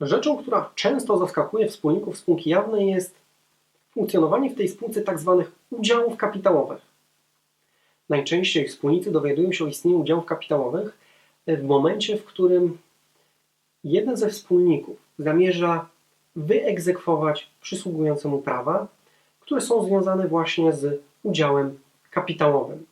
Rzeczą, która często zaskakuje wspólników spółki jawnej jest funkcjonowanie w tej spółce tzw. udziałów kapitałowych. Najczęściej wspólnicy dowiadują się o istnieniu udziałów kapitałowych w momencie, w którym jeden ze wspólników zamierza wyegzekwować przysługujące mu prawa, które są związane właśnie z udziałem kapitałowym.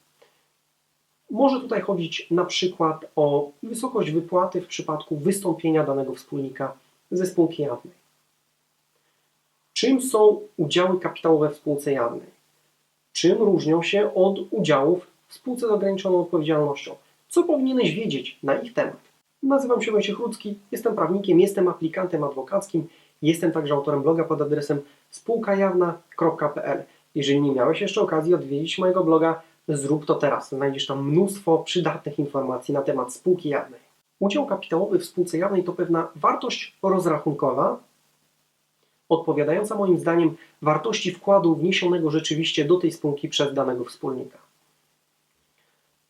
Może tutaj chodzić na przykład o wysokość wypłaty w przypadku wystąpienia danego wspólnika ze spółki jawnej. Czym są udziały kapitałowe w spółce jawnej? Czym różnią się od udziałów w spółce z ograniczoną odpowiedzialnością? Co powinieneś wiedzieć na ich temat? Nazywam się Wojciech Rudzki, jestem prawnikiem, jestem aplikantem adwokackim, jestem także autorem bloga pod adresem spółkajawna.pl. Jeżeli nie miałeś jeszcze okazji odwiedzić mojego bloga, zrób to teraz. Znajdziesz tam mnóstwo przydatnych informacji na temat spółki jawnej. Udział kapitałowy w spółce jawnej to pewna wartość rozrachunkowa, odpowiadająca moim zdaniem wartości wkładu wniesionego rzeczywiście do tej spółki przez danego wspólnika.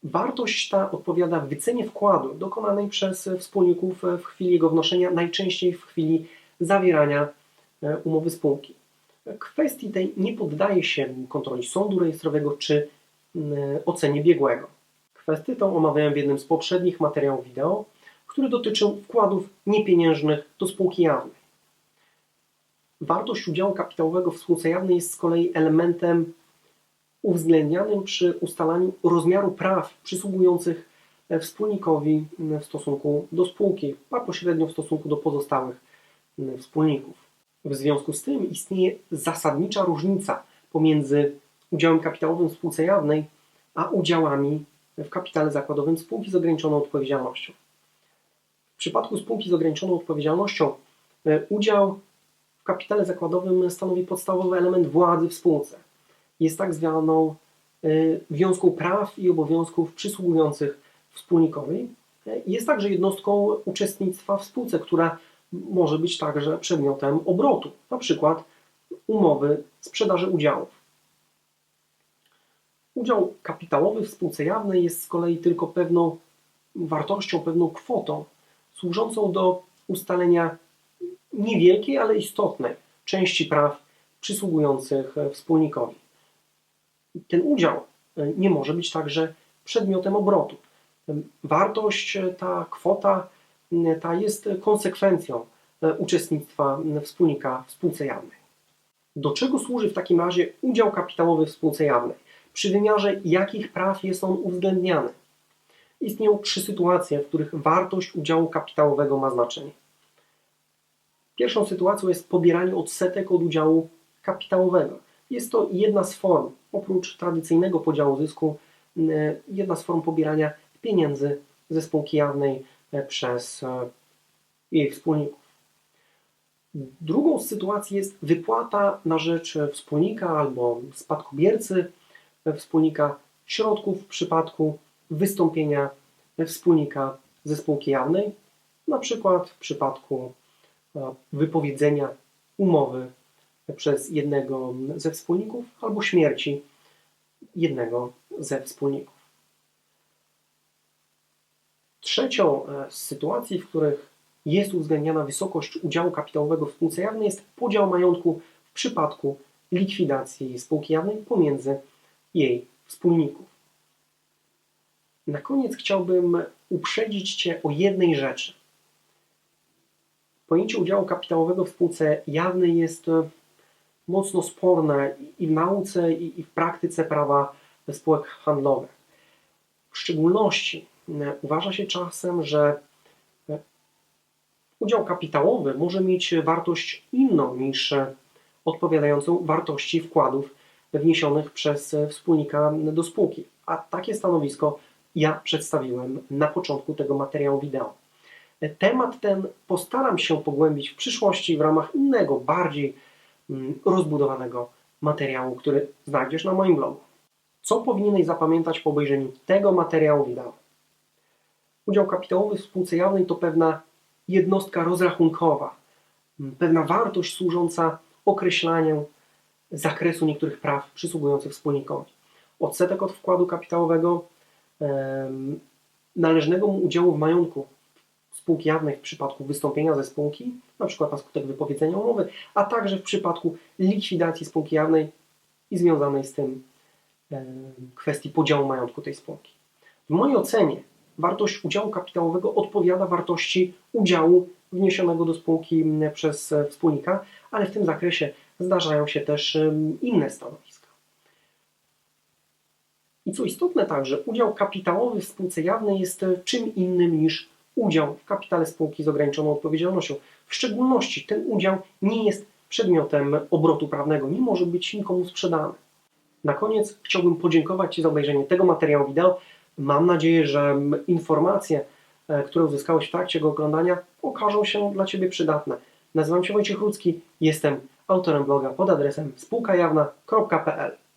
Wartość ta odpowiada wycenie wkładu dokonanej przez wspólników w chwili jego wnoszenia, najczęściej w chwili zawierania e, umowy spółki. Kwestii tej nie poddaje się kontroli sądu rejestrowego czy ocenie biegłego. Kwestię tą omawiałem w jednym z poprzednich materiałów wideo, który dotyczył wkładów niepieniężnych do spółki jawnej. Wartość udziału kapitałowego w spółce jawnej jest z kolei elementem uwzględnianym przy ustalaniu rozmiaru praw przysługujących wspólnikowi w stosunku do spółki, a pośrednio w stosunku do pozostałych wspólników. W związku z tym istnieje zasadnicza różnica pomiędzy udziałem kapitałowym w spółce jawnej, a udziałami w kapitale zakładowym spółki z ograniczoną odpowiedzialnością. W przypadku spółki z ograniczoną odpowiedzialnością e, udział w kapitale zakładowym stanowi podstawowy element władzy w spółce. Jest tak zwaną e, wiązką praw i obowiązków przysługujących wspólnikowi. E, jest także jednostką uczestnictwa w spółce, która może być także przedmiotem obrotu, na przykład umowy sprzedaży udziałów. Udział kapitałowy w spółce jawnej jest z kolei tylko pewną wartością, pewną kwotą, służącą do ustalenia niewielkiej, ale istotnej części praw przysługujących wspólnikowi. Ten udział nie może być także przedmiotem obrotu. Wartość, ta kwota, ta jest konsekwencją uczestnictwa wspólnika w spółce jawnej. Do czego służy w takim razie udział kapitałowy w spółce jawnej? Przy wymiarze jakich praw jest on uwzględniany? Istnieją trzy sytuacje, w których wartość udziału kapitałowego ma znaczenie. Pierwszą sytuacją jest pobieranie odsetek od udziału kapitałowego. Jest to jedna z form, oprócz tradycyjnego podziału zysku, jedna z form pobierania pieniędzy ze spółki jawnej e, przez e, jej wspólników. Drugą z sytuacji jest wypłata na rzecz wspólnika albo spadkobiercy wspólnika środków w przypadku wystąpienia wspólnika ze spółki jawnej, na przykład w przypadku e, wypowiedzenia umowy przez jednego ze wspólników albo śmierci jednego ze wspólników. Trzecią z sytuacji, w których jest uwzględniana wysokość udziału kapitałowego w spółce jawnej, jest podział majątku w przypadku likwidacji spółki jawnej pomiędzy jej wspólników. Na koniec chciałbym uprzedzić Cię o jednej rzeczy. Pojęcie udziału kapitałowego w spółce jawnej jest e, mocno sporne i w nauce, i w praktyce prawa spółek handlowych. W szczególności e, uważa się czasem, że e, udział kapitałowy może mieć wartość inną niż odpowiadającą wartości wkładów wniesionych przez wspólnika do spółki. A takie stanowisko ja przedstawiłem na początku tego materiału wideo. Temat ten postaram się pogłębić w przyszłości w ramach innego, bardziej mm, rozbudowanego materiału, który znajdziesz na moim blogu. Co powinieneś zapamiętać po obejrzeniu tego materiału wideo? Udział kapitałowy w spółce jawnej to pewna jednostka rozrachunkowa, mm, pewna wartość służąca określaniu zakresu niektórych praw przysługujących wspólnikowi. Odsetek od wkładu kapitałowego, należnego mu udziału w majątku spółki jawnej w przypadku wystąpienia ze spółki, przykład na skutek wypowiedzenia umowy, a także w przypadku likwidacji spółki jawnej i związanej z tym kwestii podziału majątku tej spółki. W mojej ocenie wartość udziału kapitałowego odpowiada wartości udziału wniesionego do spółki przez e, wspólnika, ale w tym zakresie zdarzają się też inne stanowiska. I co istotne także, udział kapitałowy w spółce jawnej jest e, czym innym niż udział w kapitale spółki z ograniczoną odpowiedzialnością. W szczególności ten udział nie jest przedmiotem obrotu prawnego, nie może być nikomu sprzedany. Na koniec chciałbym podziękować Ci za obejrzenie tego materiału wideo. Mam nadzieję, że informacje, e, które uzyskałeś w trakcie go oglądania, okażą się dla Ciebie przydatne. Nazywam się Wojciech Rudzki, jestem autorem bloga pod adresem spółkajawna.pl.